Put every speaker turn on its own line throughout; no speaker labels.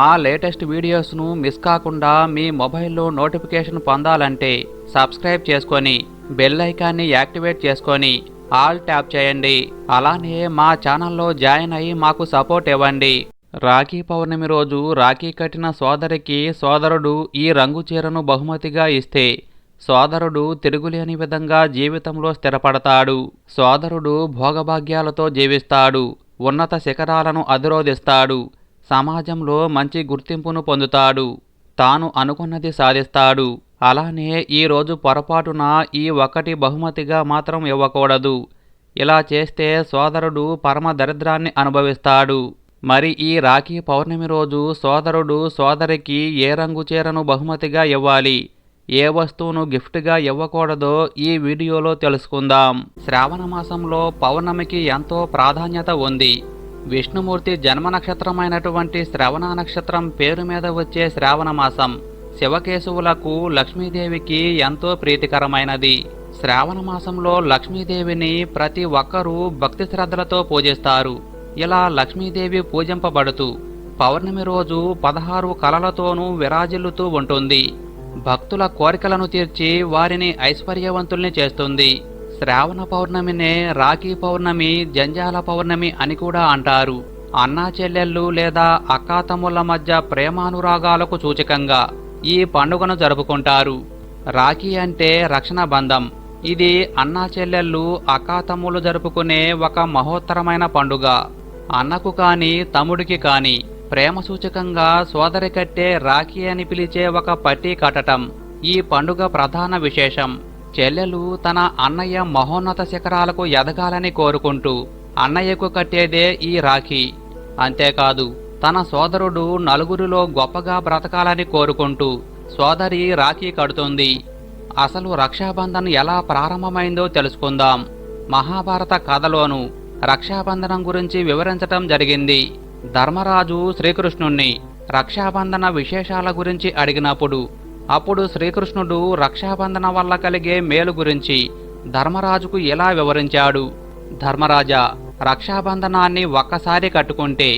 మా latest వీడియోస్ను miss కాకుండా మీ మొబైల్లో నోటిఫికేషన్ పొందాలంటే సబ్స్క్రైబ్ చేసుకొని బెల్ ఐకాన్ని యాక్టివేట్ చేసుకొని ఆల్ ట్యాప్ చేయండి. అలానే మా ఛానల్లో జాయిన్ అయ్యి మాకు సపోర్ట్ ఇవ్వండి. రాఖీ పౌర్ణమి రోజు రాఖీ కట్టిన సోదరికి సోదరుడు ఈ రంగు చీరను బహుమతిగా ఇస్తే సోదరుడు తిరుగులేని విధంగా జీవితంలో స్థిరపడతాడు. సోదరుడు భోగభాగ్యాలతో జీవిస్తాడు. ఉన్నత శిఖరాలను అధిరోధిస్తాడు. సమాజంలో మంచి గుర్తింపును పొందుతాడు. తాను అనుకున్నది సాధిస్తాడు. అలానే ఈరోజు పొరపాటున ఈ ఒకటి బహుమతిగా మాత్రం ఇవ్వకూడదు. ఇలా చేస్తే సోదరుడు పరమ దరిద్రాన్ని అనుభవిస్తాడు. మరి ఈ రాఖీ పౌర్ణమి రోజు సోదరుడు సోదరికి ఏ రంగు చీరను బహుమతిగా ఇవ్వాలి? ఏ వస్తువును గిఫ్ట్గా ఇవ్వకూడదో ఈ వీడియోలో తెలుసుకుందాం. శ్రావణ మాసంలో పౌర్ణమికి ఎంతో ప్రాధాన్యత ఉంది. విష్ణుమూర్తి జన్మ నక్షత్రమైనటువంటి శ్రవణ నక్షత్రం పేరు మీద వచ్చే శ్రావణ మాసం శివకేశవులకు లక్ష్మీదేవికి ఎంతో ప్రీతికరమైనది. శ్రావణ మాసంలో లక్ష్మీదేవిని ప్రతి ఒక్కరూ భక్తి శ్రద్ధలతో పూజిస్తారు. ఇలా లక్ష్మీదేవి పూజింపబడుతూ పౌర్ణమి రోజు పదహారు కలలతోనూ విరాజిల్లుతూ ఉంటుంది. భక్తుల కోరికలను తీర్చి వారిని ఐశ్వర్యవంతుల్ని చేస్తుంది. శ్రావణ పౌర్ణమినే రాఖీ పౌర్ణమి జంజాల పౌర్ణమి అని కూడా అంటారు. అన్నా చెల్లెళ్ళు లేదా అక్కాతమ్ముల మధ్య ప్రేమానురాగాలకు సూచకంగా ఈ పండుగను జరుపుకుంటారు. రాఖీ అంటే రక్షణ బంధం. ఇది అన్నా చెల్లెళ్ళు అక్కాతమ్ములు జరుపుకునే ఒక మహోత్తరమైన పండుగ. అన్నకు కాని తమ్ముడికి కాని ప్రేమ సూచకంగా సోదరి కట్టే రాఖీ అని పిలిచే ఒక పట్టీ కట్టటం ఈ పండుగ ప్రధాన విశేషం. చెల్లెలు తన అన్నయ్య మహోన్నత శిఖరాలకు ఎదగాలని కోరుకుంటూ అన్నయ్యకు కట్టేదే ఈ రాఖీ. అంతేకాదు తన సోదరుడు నలుగురిలో గొప్పగా బ్రతకాలని కోరుకుంటూ సోదరి రాఖీ కడుతుంది. అసలు రక్షాబంధన్ ఎలా ప్రారంభమైందో తెలుసుకుందాం. మహాభారత కథలోను రక్షాబంధనం గురించి వివరించటం జరిగింది. ధర్మరాజు శ్రీకృష్ణుణ్ణి రక్షాబంధన విశేషాల గురించి అడిగినప్పుడు అప్పుడు శ్రీకృష్ణుడు రక్షాబంధన వల్ల కలిగే మేలు గురించి ధర్మరాజుకు ఇలా వివరించాడు? ధర్మరాజా రక్షాబంధనాన్ని ఒక్కసారి కట్టుకుంటే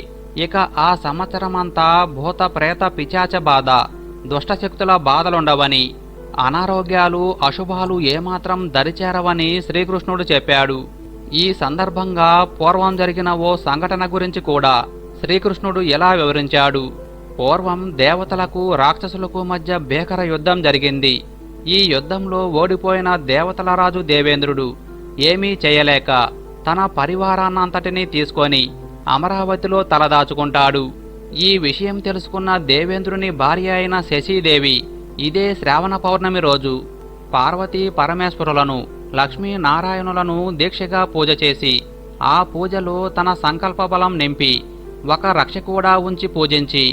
ఇక ఆ సంవత్సరమంతా భూత ప్రేత పిచాచ బాధ దుష్టశక్తుల బాధలుండవని అనారోగ్యాలు అశుభాలు ఏమాత్రం దరిచేరవని శ్రీకృష్ణుడు చెప్పాడు. ఈ సందర్భంగా పూర్వం జరిగిన ఓ సంఘటన గురించి కూడా శ్రీకృష్ణుడు ఎలా వివరించాడు? పూర్వం దేవతలకు రాక్షసులకు మధ్య భీకర యుద్ధం జరిగింది. ఈ యుద్ధంలో ఓడిపోయిన దేవతల రాజు దేవేంద్రుడు ఏమీ చేయలేక తన పరివారాన్నంతటినీ తీసుకొని అమరావతిలో తలదాచుకుంటాడు. ఈ విషయం తెలుసుకున్న దేవేంద్రుని భార్య అయిన శశీదేవి ఇదే శ్రావణ పౌర్ణమి రోజు పార్వతీ పరమేశ్వరులను లక్ష్మీ నారాయణులను దీక్షగా పూజ చేసి ఆ పూజలో తన సంకల్ప బలం నింపి ఒక రక్ష కూడా ఉంచి పూజించి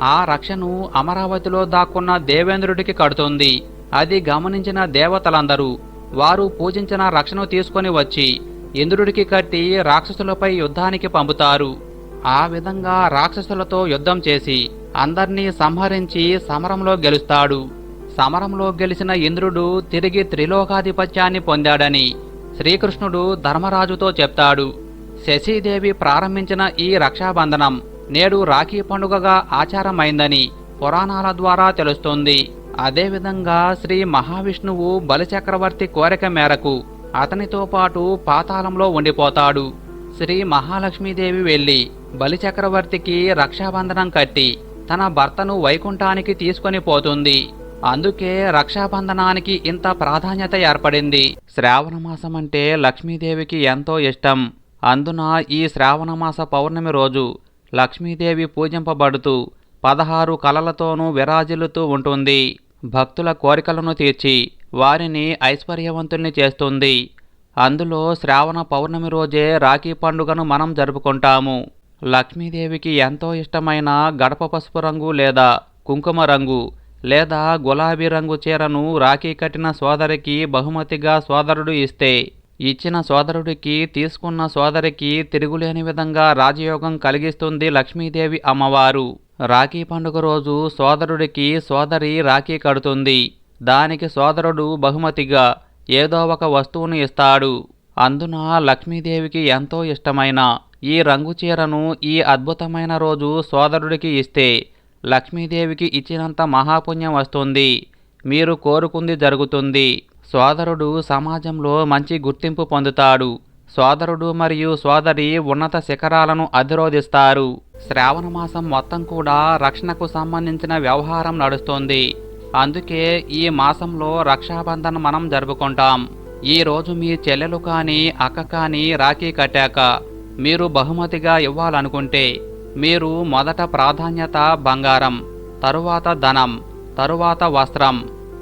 ఆ రక్షను అమరావతిలో దాక్కున్న దేవేంద్రుడికి కడుతుంది. అది గమనించిన దేవతలందరూ వారు పూజించిన రక్షను తీసుకొని వచ్చి ఇంద్రుడికి కట్టి రాక్షసులపై యుద్ధానికి పంపుతారు. ఆ విధంగా రాక్షసులతో యుద్ధం చేసి అందర్నీ సంహరించి సమరంలో గెలుస్తాడు. సమరంలో గెలిచిన ఇంద్రుడు తిరిగి త్రిలోకాధిపత్యాన్ని పొందాడని శ్రీకృష్ణుడు ధర్మరాజుతో చెప్తాడు. శశీదేవి ప్రారంభించిన ఈ రక్షాబంధనం నేడు రాఖీ పండుగగా ఆచారమైందని పురాణాల ద్వారా తెలుస్తోంది. అదేవిధంగా శ్రీ మహావిష్ణువు బలిచక్రవర్తి కోరిక మేరకు అతనితో పాటు పాతాళంలో ఉండిపోతాడు. శ్రీ మహాలక్ష్మీదేవి వెళ్ళి బలిచక్రవర్తికి రక్షాబంధనం కట్టి తన భర్తను వైకుంఠానికి తీసుకొని పోతుంది. అందుకే రక్షాబంధనానికి ఇంత ప్రాధాన్యత ఏర్పడింది. శ్రావణమాసం అంటే లక్ష్మీదేవికి ఎంతో ఇష్టం. అందున ఈ శ్రావణమాస పౌర్ణమి రోజు లక్ష్మీదేవి పూజింపబడుతూ పదహారు కలలతోనూ విరాజిల్లుతూ ఉంటుంది. భక్తుల కోరికలను తీర్చి వారిని ఐశ్వర్యవంతుల్ని చేస్తుంది. అందులో శ్రావణ పౌర్ణమి రోజే రాఖీ పండుగను మనం జరుపుకుంటాము. లక్ష్మీదేవికి ఎంతో ఇష్టమైన గడప పసుపు రంగు లేదా కుంకుమ రంగు లేదా గులాబీ రంగు చీరను రాఖీ కట్టిన సోదరికి బహుమతిగా సోదరుడు ఇస్తే ఇచ్చిన సోదరుడికి తీసుకున్న సోదరికి తిరుగులేని విధంగా రాజయోగం కలిగిస్తుంది లక్ష్మీదేవి అమ్మవారు. రాఖీ పండుగ రోజు సోదరుడికి సోదరి రాఖీ కడుతుంది. దానికి సోదరుడు బహుమతిగా ఏదో ఒక వస్తువును ఇస్తాడు. అందున లక్ష్మీదేవికి ఎంతో ఇష్టమైన ఈ రంగు చీరను ఈ అద్భుతమైన రోజు సోదరుడికి ఇస్తే లక్ష్మీదేవికి ఇచ్చినంత మహాపుణ్యం వస్తుంది. మీరు కోరుకుంది జరుగుతుంది. సోదరుడు సమాజంలో మంచి గుర్తింపు పొందుతాడు. సోదరుడు మరియు సోదరి ఉన్నత శిఖరాలను అధిరోధిస్తారు. శ్రావణ మాసం మొత్తం కూడా రక్షణకు సంబంధించిన వ్యవహారం నడుస్తుంది. అందుకే ఈ మాసంలో రక్షాబంధన్ మనం జరుపుకుంటాం. ఈ రోజు మీ చెల్లెలు కానీ అక్క కానీ రాఖీ కట్టాక మీరు బహుమతిగా ఇవ్వాలనుకుంటే మీరు మొదట ప్రాధాన్యత బంగారం తరువాత ధనం తరువాత వస్త్రం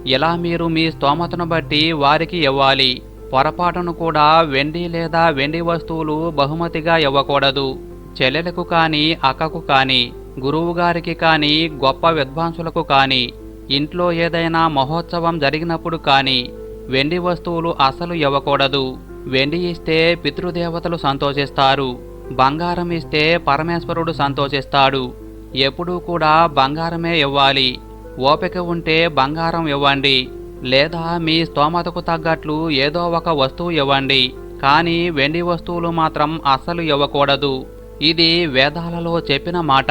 ఇలా మీరు మీ స్తోమతను బట్టి వారికి ఇవ్వాలి? పొరపాటును కూడా వెండి లేదా వెండి వస్తువులు బహుమతిగా ఇవ్వకూడదు. చెల్లెలకు కానీ అక్కకు కానీ గురువుగారికి కానీ గొప్ప విద్వాంసులకు కానీ ఇంట్లో ఏదైనా మహోత్సవం జరిగినప్పుడు కానీ వెండి వస్తువులు అసలు ఇవ్వకూడదు. వెండి ఇస్తే పితృదేవతలు సంతోషిస్తారు. బంగారం ఇస్తే పరమేశ్వరుడు సంతోషిస్తాడు. ఎప్పుడూ కూడా బంగారమే ఇవ్వాలి. ఓపిక ఉంటే బంగారం ఇవ్వండి లేదా మీ స్తోమతకు తగ్గట్లు ఏదో ఒక వస్తువు ఇవ్వండి కానీ వెండి వస్తువులు మాత్రం అస్సలు ఇవ్వకూడదు. ఇది వేదాలలో చెప్పిన మాట.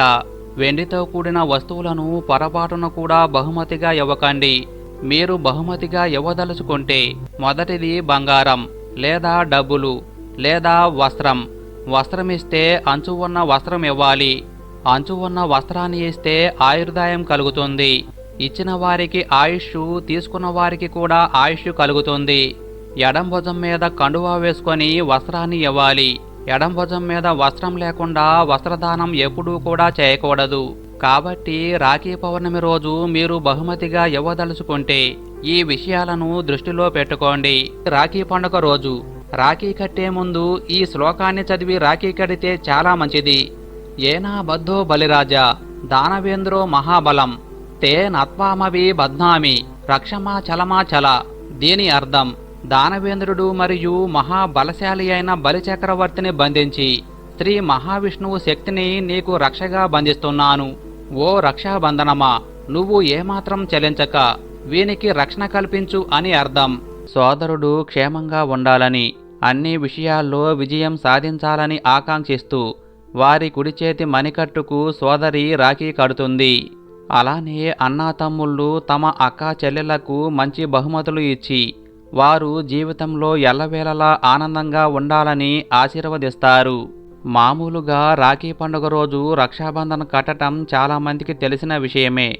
వెండితో కూడిన వస్తువులను పొరపాటున కూడా బహుమతిగా ఇవ్వకండి. మీరు బహుమతిగా ఇవ్వదలుచుకుంటే మొదటిది బంగారం లేదా డబ్బులు లేదా వస్త్రం. వస్త్రం ఇస్తే అంచు ఉన్న వస్త్రం ఇవ్వాలి. అంచు ఉన్న వస్త్రాన్ని ఇస్తే ఆయుర్దాయం కలుగుతుంది. ఇచ్చిన వారికి ఆయుష్ తీసుకున్న వారికి కూడా ఆయుష్ కలుగుతుంది. ఎడం భుజం మీద కండువా వేసుకొని వస్త్రాన్ని ఇవ్వాలి. ఎడం భుజం మీద వస్త్రం లేకుండా వస్త్రదానం ఎప్పుడూ కూడా చేయకూడదు. కాబట్టి రాఖీ పౌర్ణమి రోజు మీరు బహుమతిగా ఇవ్వదలుచుకుంటే ఈ విషయాలను దృష్టిలో పెట్టుకోండి. రాఖీ పండుగ రోజు. రాఖీ కట్టే ముందు ఈ శ్లోకాన్ని చదివి రాఖీ కడితే చాలా మంచిది. ఏనాబద్ధో బలిరాజ బలిరాజా దానవేంద్రో మహాబలం తే నత్వామవి బద్నామి రక్షమా చలమాచల దీని అర్థం దానవేంద్రుడు మరియు మహాబలశాలి అయిన బలిచక్రవర్తిని బంధించి శ్రీ మహావిష్ణువు శక్తిని నీకు రక్షగా బంధిస్తున్నాను. ఓ రక్షాబంధనమా నువ్వు ఏమాత్రం చలించక వీనికి రక్షణ కల్పించు అని అర్థం. సోదరుడు క్షేమంగా ఉండాలని అన్ని విషయాల్లో విజయం సాధించాలని ఆకాంక్షిస్తూ వారి కుడి చేతి మణికట్టుకు సోదరి రాఖీ కడుతుంది. అలానే అన్నా తమ్ముళ్ళు తమ అక్క చెల్లెళ్ళకు మంచి బహుమతులు ఇచ్చి వారు జీవితంలో ఎల్లవేళలా ఆనందంగా ఉండాలని ఆశీర్వదిస్తారు. మామూలుగా రాఖీ పండుగ రోజు రక్షాబంధన్ కట్టడం చాలామందికి తెలిసిన విషయమే.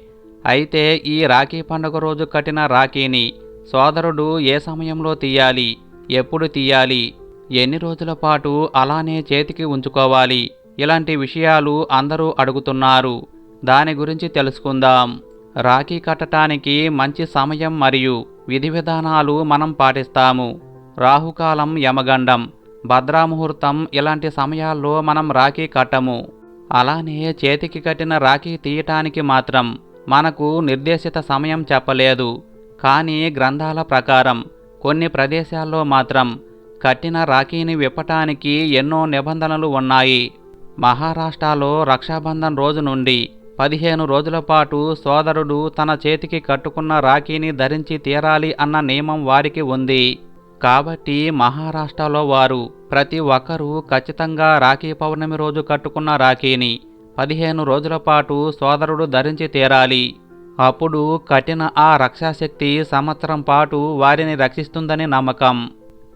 అయితే ఈ రాఖీ పండుగ రోజు కట్టిన రాఖీని సోదరుడు ఏ సమయంలో తీయాలి ఎప్పుడు తీయాలి ఎన్ని రోజుల పాటు అలానే చేతికి ఉంచుకోవాలి ఇలాంటి విషయాలు అందరూ అడుగుతున్నారు. దాని గురించి తెలుసుకుందాం. రాఖీ కట్టడానికి మంచి సమయం మరియు విధి విధానాలు మనం పాటిస్తాము. రాహుకాలం యమగండం భద్రాముహూర్తం ఇలాంటి సమయాల్లో మనం రాఖీ కట్టము. అలానే చేతికి కట్టిన రాఖీ తీయటానికి మాత్రం మనకు నిర్దేశిత సమయం చెప్పలేదు. కానీ గ్రంథాల ప్రకారం కొన్ని ప్రదేశాల్లో మాత్రం కట్టిన రాఖీని విప్పటానికి ఎన్నో నిబంధనలు ఉన్నాయి. మహారాష్ట్రలో రక్షాబంధన్ రోజు నుండి పదిహేను రోజుల పాటు సోదరుడు తన చేతికి కట్టుకున్న రాఖీని ధరించి తీరాలి అన్న నియమం వారికి ఉంది. కాబట్టి మహారాష్ట్రలో వారు ప్రతి ఒక్కరూ ఖచ్చితంగా రాఖీ పౌర్ణమి రోజు కట్టుకున్న రాఖీని పదిహేను రోజుల పాటు సోదరుడు ధరించి తీరాలి. అప్పుడు కఠిన ఆ రక్షాశక్తి సంవత్సరం పాటు వారిని రక్షిస్తుందని నమ్మకం.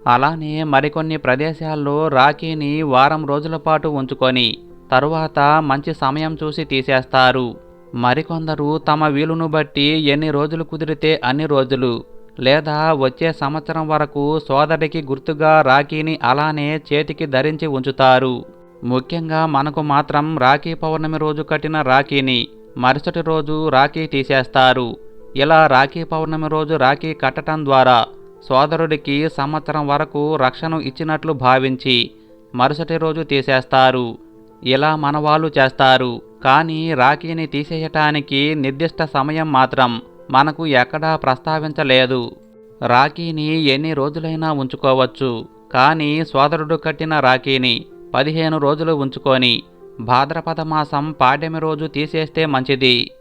అలానే మరికొన్ని ప్రదేశాల్లో రాఖీని వారం రోజుల పాటు ఉంచుకొని తరువాత మంచి సమయం చూసి తీసేస్తారు. మరికొందరు తమ వీలును బట్టి ఎన్ని రోజులు కుదిరితే అన్ని రోజులు లేదా వచ్చే సంవత్సరం వరకు సోదరికి గుర్తుగా రాఖీని అలానే చేతికి ధరించి ఉంచుతారు. ముఖ్యంగా మనకు మాత్రం రాఖీ పౌర్ణమి రోజు కట్టిన రాఖీని మరుసటి రోజు రాఖీ తీసేస్తారు. ఇలా రాఖీ పౌర్ణమి రోజు రాఖీ కట్టడం ద్వారా సోదరుడికి సంవత్సరం వరకు రక్షణ ఇచ్చినట్లు భావించి మరుసటి రోజు తీసేస్తారు. ఇలా మనవాళ్ళు చేస్తారు. కానీ రాఖీని తీసేయటానికి నిర్దిష్ట సమయం మాత్రం మనకు ఎక్కడా ప్రస్తావించలేదు. రాఖీని ఎన్ని రోజులైనా ఉంచుకోవచ్చు. కానీ సోదరుడు కట్టిన రాఖీని పదిహేను రోజులు ఉంచుకొని భాద్రపద మాసం పాడ్యమి రోజు తీసేస్తే మంచిది.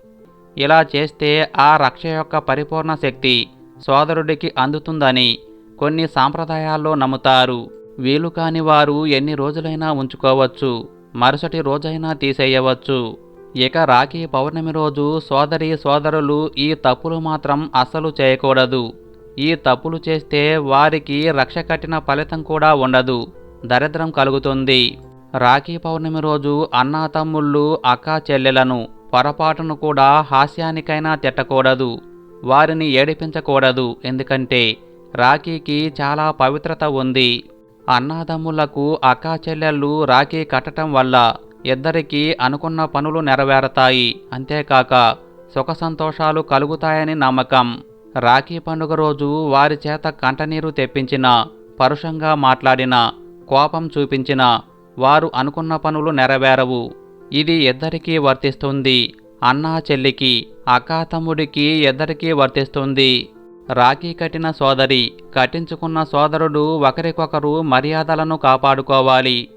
ఇలా చేస్తే ఆ రక్ష యొక్క పరిపూర్ణ శక్తి సోదరుడికి అందుతుందని కొన్ని సాంప్రదాయాల్లో నమ్ముతారు. వీలు కాని వారు ఎన్ని రోజులైనా ఉంచుకోవచ్చు. మరుసటి రోజైనా తీసేయవచ్చు. ఇక రాఖీ పౌర్ణమి రోజు సోదరి సోదరులు ఈ తప్పులు మాత్రం అస్సలు చేయకూడదు. ఈ తప్పులు చేస్తే వారికి రక్ష కట్టిన ఫలితం కూడా ఉండదు. దరిద్రం కలుగుతుంది. రాఖీ పౌర్ణమి రోజు అన్నా తమ్ముళ్ళు అక్కా చెల్లెలను పొరపాటును కూడా హాస్యానికైనా తిట్టకూడదు. వారిని ఏడిపించకూడదు ఎందుకంటే రాఖీకి చాలా పవిత్రత ఉంది. అన్నాదమ్ములకు అక్కా చెల్లెళ్ళు రాఖీ కట్టడం వల్ల ఇద్దరికీ అనుకున్న పనులు నెరవేరతాయి. అంతేకాక సుఖ సంతోషాలు కలుగుతాయని నమ్మకం. రాఖీ పండుగ రోజు వారి చేత కంటనీరు తెప్పించిన పరుషంగా మాట్లాడిన కోపం చూపించిన వారు అనుకున్న పనులు నెరవేరవు. ఇది ఇద్దరికీ వర్తిస్తుంది. అన్నా చెల్లికి అక్కా తమ్ముడికి ఇద్దరికీ వర్తిస్తుంది. రాఖీ కట్టిన సోదరి కట్టించుకున్న సోదరుడు ఒకరికొకరు మర్యాదలను కాపాడుకోవాలి.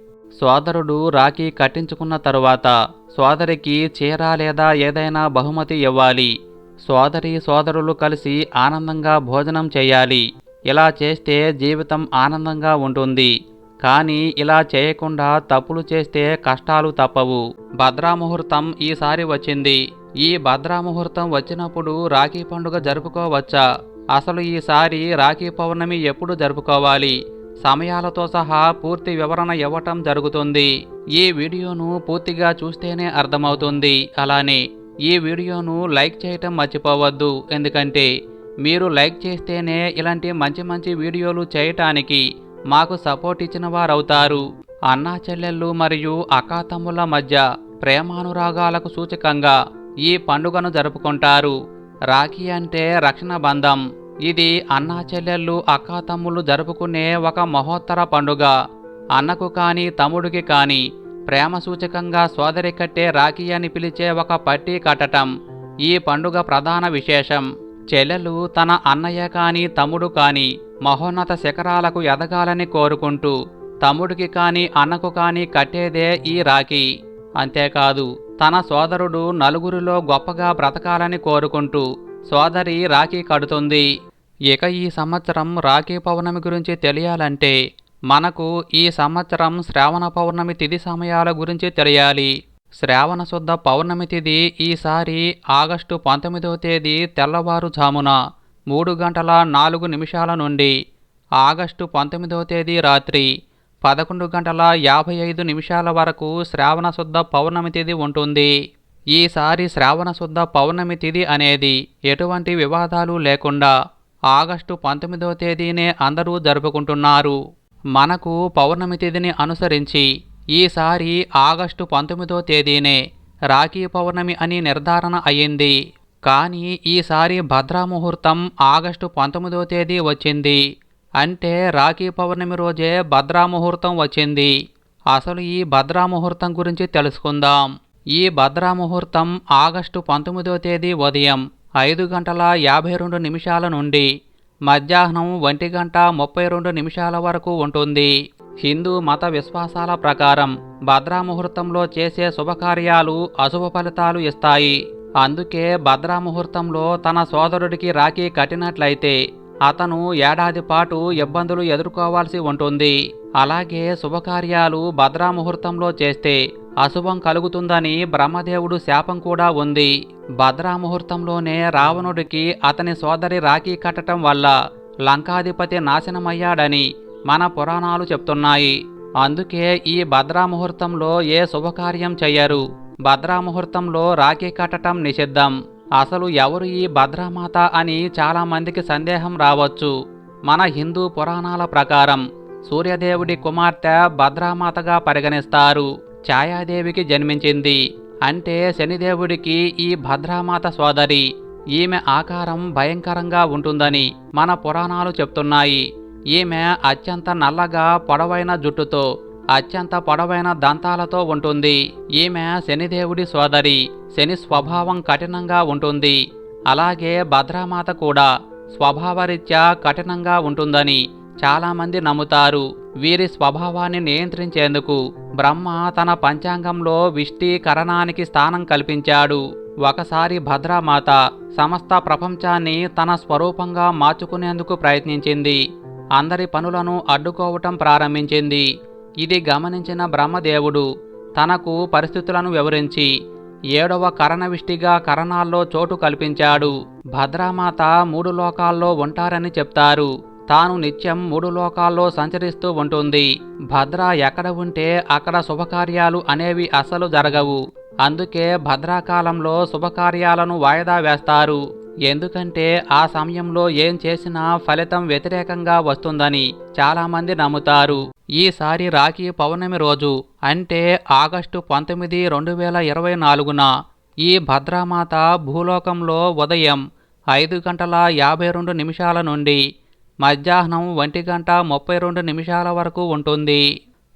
సోదరుడు రాఖీ కట్టించుకున్న తరువాత సోదరికి చీర లేదా ఏదైనా బహుమతి ఇవ్వాలి. సోదరి సోదరులు కలిసి ఆనందంగా భోజనం చేయాలి. ఇలా చేస్తే జీవితం ఆనందంగా ఉంటుంది. కానీ ఇలా చేయకుండా తప్పులు చేస్తే కష్టాలు తప్పవు. భద్రాముహూర్తం ఈసారి వచ్చింది. ఈ భద్రాముహూర్తం వచ్చినప్పుడు రాఖీ పండుగ జరుపుకోవచ్చా? అసలు ఈసారి రాఖీ పౌర్ణమి ఎప్పుడు జరుపుకోవాలి? సమయాలతో సహా పూర్తి వివరణ ఇవ్వటం జరుగుతుంది. ఈ వీడియోను పూర్తిగా చూస్తేనే అర్థమవుతుంది. అలానే ఈ వీడియోను లైక్ చేయటం మర్చిపోవద్దు. ఎందుకంటే మీరు లైక్ చేస్తేనే ఇలాంటి మంచి మంచి వీడియోలు చేయటానికి మాకు సపోర్ట్ ఇచ్చిన వారవుతారు. అన్నా చెల్లెళ్ళు మరియు అక్కాతమ్ముల మధ్య ప్రేమానురాగాలకు సూచకంగా ఈ పండుగను జరుపుకుంటారు. రాఖీ అంటే రక్షణ బంధం. ఇది అన్నా చెల్లెళ్ళు అక్కాతమ్ములు జరుపుకునే ఒక మహోత్తర పండుగ. అన్నకు కానీ తమ్ముడికి కానీ ప్రేమ సూచకంగా సోదరి కట్టే రాఖీ అని పిలిచే ఒక పట్టీ కట్టటం ఈ పండుగ ప్రధాన విశేషం. చెల్లెలు తన అన్నయ్య కానీ తమ్ముడు కానీ మహోన్నత శిఖరాలకు ఎదగాలని కోరుకుంటూ తమ్ముడికి కానీ అన్నకు కానీ కట్టేదే ఈ రాఖీ. అంతేకాదు తన సోదరుడు నలుగురిలో గొప్పగా బ్రతకాలని కోరుకుంటూ సోదరి రాఖీ కడుతుంది. ఇక ఈ సంవత్సరం రాఖీ పౌర్ణమి గురించి తెలియాలంటే మనకు ఈ సంవత్సరం శ్రావణ పౌర్ణమి తిథి సమయాల గురించి తెలియాలి. శ్రావణ శుద్ధ పౌర్ణమి తిథి ఈసారి ఆగస్టు పంతొమ్మిదవ తేదీ తెల్లవారుజామున. మూడు గంటల నాలుగు నిమిషాల నుండి ఆగస్టు పంతొమ్మిదవ తేదీ రాత్రి పదకొండు గంటల యాభై ఐదు నిమిషాల వరకు శ్రావణ శుద్ధ పౌర్ణమి తిథి ఉంటుంది. ఈసారి శ్రావణ శుద్ధ పౌర్ణమి తిథి అనేది ఎటువంటి వివాదాలు లేకుండా ఆగస్టు పంతొమ్మిదవ తేదీనే అందరూ జరుపుకుంటున్నారు. మనకు పౌర్ణమి తిథిని అనుసరించి ఈసారి ఆగస్టు పంతొమ్మిదో తేదీనే రాఖీ పౌర్ణమి అని నిర్ధారణ అయ్యింది కానీ ఈసారి భద్రాముహూర్తం ఆగస్టు పంతొమ్మిదో తేదీ వచ్చింది. అంటే రాఖీ పౌర్ణమి రోజే భద్రాముహూర్తం వచ్చింది. అసలు ఈ భద్రాముహూర్తం గురించి తెలుసుకుందాం. ఈ భద్రాముహూర్తం ఆగస్టు పంతొమ్మిదో తేదీ ఉదయం ఐదు గంటల యాభై రెండు నిమిషాల నుండి మధ్యాహ్నం ఒంటి గంట ముప్పై రెండు నిమిషాల వరకు ఉంటుంది. హిందూ మత విశ్వాసాల ప్రకారం భద్రాముహూర్తంలో చేసే శుభకార్యాలు అశుభ ఫలితాలు ఇస్తాయి. అందుకే భద్రాముహూర్తంలో తన సోదరుడికి రాఖీ కట్టినట్లయితే అతను ఏడాది పాటు ఇబ్బందులు ఎదుర్కోవాల్సి ఉంటుంది. అలాగే శుభకార్యాలు భద్రాముహూర్తంలో చేస్తే అశుభం కలుగుతుందని బ్రహ్మదేవుడు శాపం కూడా ఉంది. భద్రాముహూర్తంలోనే రావణుడికి అతని సోదరి రాఖీ కట్టడం వల్ల లంకాధిపతి నాశనమయ్యాడని మన పురాణాలు చెప్తున్నాయి. అందుకే ఈ భద్రాముహూర్తంలో ఏ శుభకార్యం చెయ్యరు. భద్రాముహూర్తంలో రాఖీ కట్టడం నిషిద్ధం. అసలు ఎవరు ఈ భద్రామాత అని చాలామందికి సందేహం రావచ్చు. మన హిందూ పురాణాల ప్రకారం సూర్యదేవుడి కుమార్తె భద్రామాతగా పరిగణిస్తారు. ఛాయాదేవికి జన్మించింది. అంటే శనిదేవుడికి ఈ భద్రామాత సోదరి. ఈమె ఆకారం భయంకరంగా ఉంటుందని మన పురాణాలు చెప్తున్నాయి. ఈమె అత్యంత నల్లగా పొడవైన జుట్టుతో అత్యంత పొడవైన దంతాలతో ఉంటుంది. ఈమె శనిదేవుడి సోదరి. శని స్వభావం కఠినంగా ఉంటుంది. అలాగే భద్రామాత కూడా స్వభావరీత్యా కఠినంగా ఉంటుందని చాలామంది నమ్ముతారు. వీరి స్వభావాన్ని నియంత్రించేందుకు బ్రహ్మ తన పంచాంగంలో విష్టీకరణానికి స్థానం కల్పించాడు. ఒకసారి భద్రామాత సమస్త ప్రపంచాన్ని తన స్వరూపంగా మార్చుకునేందుకు ప్రయత్నించింది. అందరి పనులను అడ్డుకోవటం ప్రారంభించింది. ఇది గమనించిన బ్రహ్మదేవుడు తనకు పరిస్థితులను వివరించి ఏడవ కరణవిష్టిగా కరణాల్లో చోటు కల్పించాడు. భద్రామాత మూడు లోకాల్లో ఉంటారని చెప్తారు. తాను నిత్యం మూడు లోకాల్లో సంచరిస్తూ ఉంటుంది. భద్ర ఎక్కడ ఉంటే అక్కడ శుభకార్యాలు అనేవి అసలు జరగవు. అందుకే భద్రాకాలంలో శుభకార్యాలను వాయిదా వేస్తారు. ఎందుకంటే ఆ సమయంలో ఏం చేసినా ఫలితం వ్యతిరేకంగా వస్తుందని చాలామంది నమ్ముతారు. ఈసారి రాఖీ పౌర్ణమి రోజు అంటే ఆగస్టు పంతొమ్మిది రెండు వేల ఇరవై నాలుగున ఈ భద్రామాత భూలోకంలో ఉదయం ఐదు గంటల యాభై రెండు నిమిషాల నుండి మధ్యాహ్నం ఒంటి గంట ముప్పై రెండు నిమిషాల వరకు ఉంటుంది.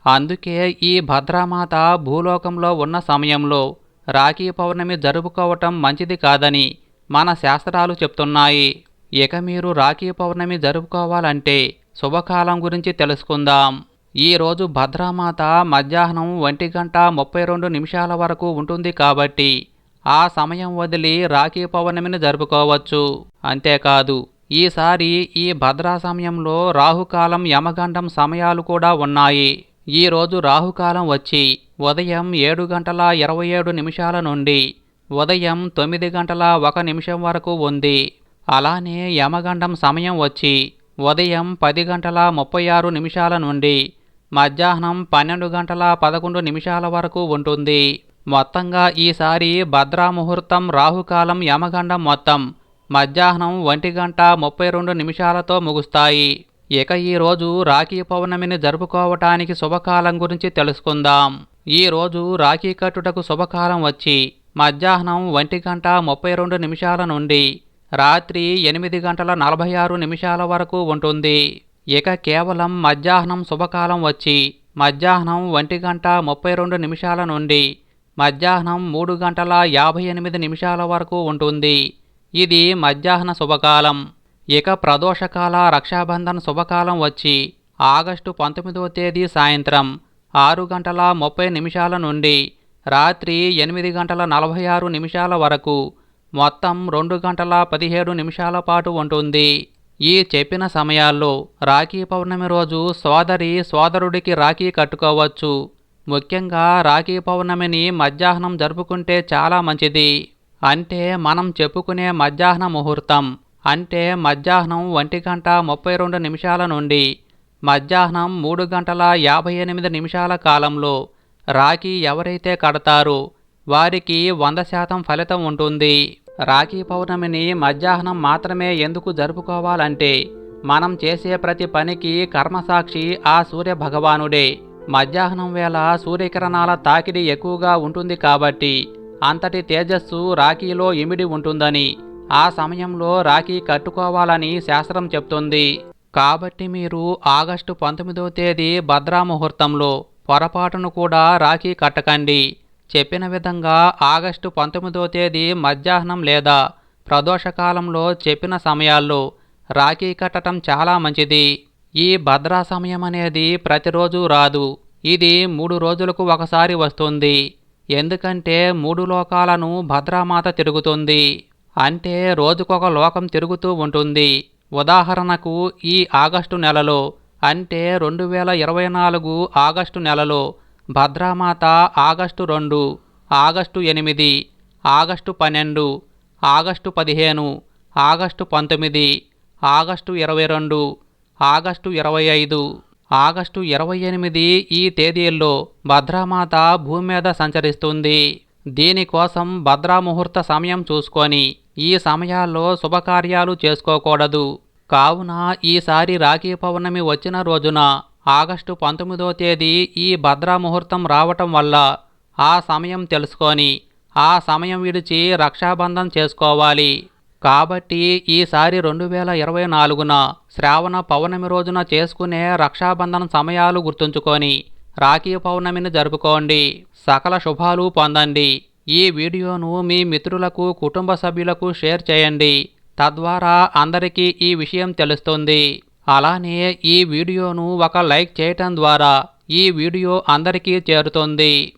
అందుకే ఈ భద్రామాత భూలోకంలో ఉన్న సమయంలో రాఖీ పౌర్ణమి జరుపుకోవటం మంచిది కాదని మన శాస్త్రాలు చెప్తున్నాయి. ఇక మీరు రాఖీ పౌర్ణమి జరుపుకోవాలంటే శుభకాలం గురించి తెలుసుకుందాం. ఈరోజు భద్రామాత మధ్యాహ్నం ఒంటి గంట ముప్పై రెండు నిమిషాల వరకు ఉంటుంది కాబట్టి ఆ సమయం వదిలి రాఖీ పౌర్ణమిని జరుపుకోవచ్చు. అంతేకాదు ఈసారి ఈ భద్రా సమయంలో రాహుకాలం యమగండం సమయాలు కూడా ఉన్నాయి. ఈరోజు రాహుకాలం వచ్చి ఉదయం ఏడు గంటల ఇరవై ఏడు నిమిషాల నుండి ఉదయం తొమ్మిది గంటల ఒక నిమిషం వరకు ఉంది. అలానే యమగండం సమయం వచ్చి ఉదయం పది గంటల ముప్పై ఆరు నిమిషాల నుండి మధ్యాహ్నం పన్నెండు గంటల పదకొండు నిమిషాల వరకు ఉంటుంది. మొత్తంగా ఈసారి భద్రా ముహూర్తం రాహుకాలం యమగండం మొత్తం మధ్యాహ్నం ఒంటి గంట ముప్పై రెండు నిమిషాలతో ముగుస్తాయి. ఇక ఈరోజు రాఖీ పౌర్ణమిని జరుపుకోవటానికి శుభకాలం గురించి తెలుసుకుందాం. ఈరోజు రాఖీ కట్టుటకు శుభకాలం వచ్చి మధ్యాహ్నం ఒంటి గంట ముప్పై రెండు నిమిషాల నుండి రాత్రి ఎనిమిది గంటల నలభై ఆరు నిమిషాల వరకు ఉంటుంది. ఇక కేవలం మధ్యాహ్నం శుభకాలం వచ్చి మధ్యాహ్నం ఒంటి గంట ముప్పై రెండు నిమిషాల నుండి మధ్యాహ్నం మూడు గంటల యాభై ఎనిమిది నిమిషాల వరకు ఉంటుంది. ఇది మధ్యాహ్న శుభకాలం. ఇక ప్రదోషకాల రక్షాబంధన్ శుభకాలం వచ్చి ఆగస్టు పంతొమ్మిదవ తేదీ సాయంత్రం ఆరు గంటల ముప్పై నిమిషాల నుండి రాత్రి ఎనిమిది గంటల నలభై ఆరు నిమిషాల వరకు మొత్తం రెండు గంటల పదిహేడు నిమిషాల పాటు ఉంటుంది. ఈ చెప్పిన సమయాల్లో రాఖీ పౌర్ణమి రోజు సోదరి సోదరుడికి రాఖీ కట్టుకోవచ్చు. ముఖ్యంగా రాఖీ పౌర్ణమిని మధ్యాహ్నం జరుపుకుంటే చాలా మంచిది. అంటే మనం చెప్పుకునే మధ్యాహ్న ముహూర్తం. అంటే మధ్యాహ్నం ఒంటి గంట ముప్పై రెండు నిమిషాల నుండి మధ్యాహ్నం మూడు గంటల యాభై ఎనిమిది నిమిషాల కాలంలో రాఖీ ఎవరైతే కడతారో వారికి వంద శాతం ఫలితం ఉంటుంది. రాఖీ పౌర్ణమిని మధ్యాహ్నం మాత్రమే ఎందుకు జరుపుకోవాలంటే మనం చేసే ప్రతి పనికి కర్మసాక్షి ఆ సూర్య భగవానుడే మధ్యాహ్నం వేళ సూర్యకిరణాల తాకిడి ఎక్కువగా ఉంటుంది కాబట్టి అంతటి తేజస్సు రాఖీలో ఇమిడి ఉంటుందని ఆ సమయంలో రాఖీ కట్టుకోవాలని శాస్త్రం చెప్తుంది. కాబట్టి మీరు ఆగస్టు పంతొమ్మిదవ తేదీ భద్రా ముహూర్తంలో పొరపాటును కూడా రాఖీ కట్టకండి. చెప్పిన విధంగా ఆగస్టు పంతొమ్మిదవ తేదీ మధ్యాహ్నం లేదా ప్రదోషకాలంలో చెప్పిన సమయాల్లో రాఖీ కట్టడం చాలా మంచిది. ఈ భద్రా సమయం అనేది ప్రతిరోజు రాదు. ఇది మూడు రోజులకు ఒకసారి వస్తుంది. ఎందుకంటే మూడు లోకాలను భద్రామాత తిరుగుతుంది. అంటే రోజుకొక లోకం తిరుగుతూ ఉంటుంది. ఉదాహరణకు ఈ ఆగస్టు నెలలో అంటే రెండు వేల ఇరవై నాలుగు ఆగస్టు నెలలో భద్రామాత ఆగస్టు రెండు ఆగస్టు ఎనిమిది ఆగస్టు పన్నెండు ఆగస్టు పదిహేను ఆగస్టు పంతొమ్మిది ఆగస్టు ఇరవై రెండు ఆగస్టు ఇరవై ఐదు ఆగస్టు ఇరవై ఎనిమిది ఈ తేదీల్లో భద్రామాత భూమి మీద సంచరిస్తుంది. దీనికోసం భద్రా ముహూర్త సమయం చూసుకొని ఈ సమయాల్లో శుభకార్యాలు చేసుకోకూడదు. కావున ఈసారి రాఖీ పౌర్ణమి వచ్చిన రోజున ఆగస్టు పంతొమ్మిదో తేదీ ఈ భద్రా ముహూర్తం రావటం వల్ల ఆ సమయం తెలుసుకొని ఆ సమయం విడిచి రక్షాబంధం చేసుకోవాలి. కాబట్టి ఈసారి రెండు వేల ఇరవై నాలుగున శ్రావణ పౌర్ణమి రోజున చేసుకునే రక్షాబంధన సమయాలు గుర్తుంచుకొని రాఖీ పౌర్ణమిని జరుపుకోండి. సకల శుభాలు పొందండి. ఈ వీడియోను మీ మిత్రులకు కుటుంబ సభ్యులకు షేర్ చేయండి. తద్వారా అందరికీ ఈ విషయం తెలుస్తుంది. అలానే ఈ వీడియోను ఒక లైక్ చేయటం ద్వారా ఈ వీడియో అందరికీ చేరుతుంది.